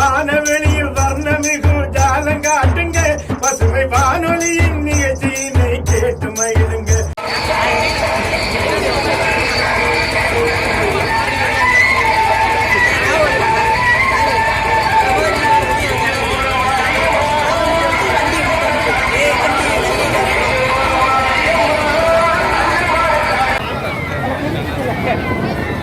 வானவெளியில் வர்ணமிகு ஜாலம் காட்டுங்க. பசுமை வானொலியின் நிகழ்ச்சியினை கேட்டு மகிழுங்க. பசுமை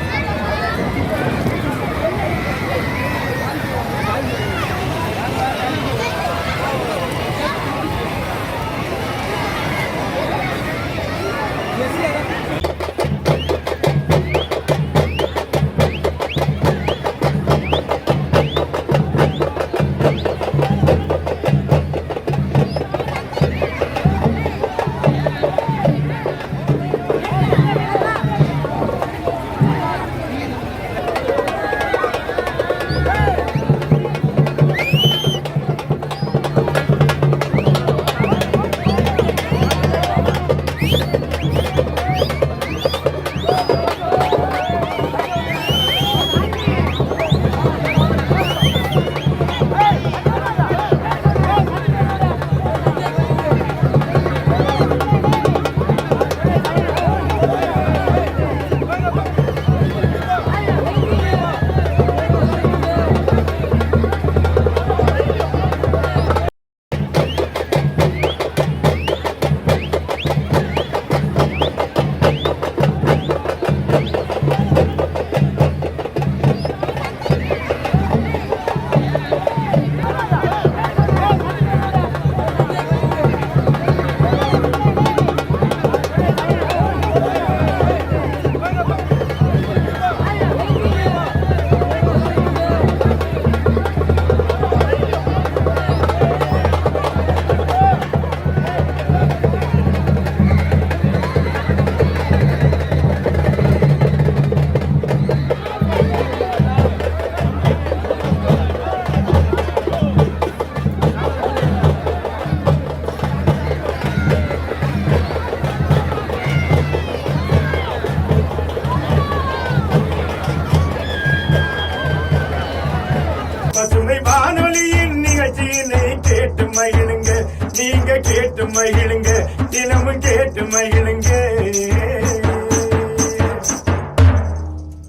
மகிழுங்க. தினமும் கேட்டு மகிழுங்க.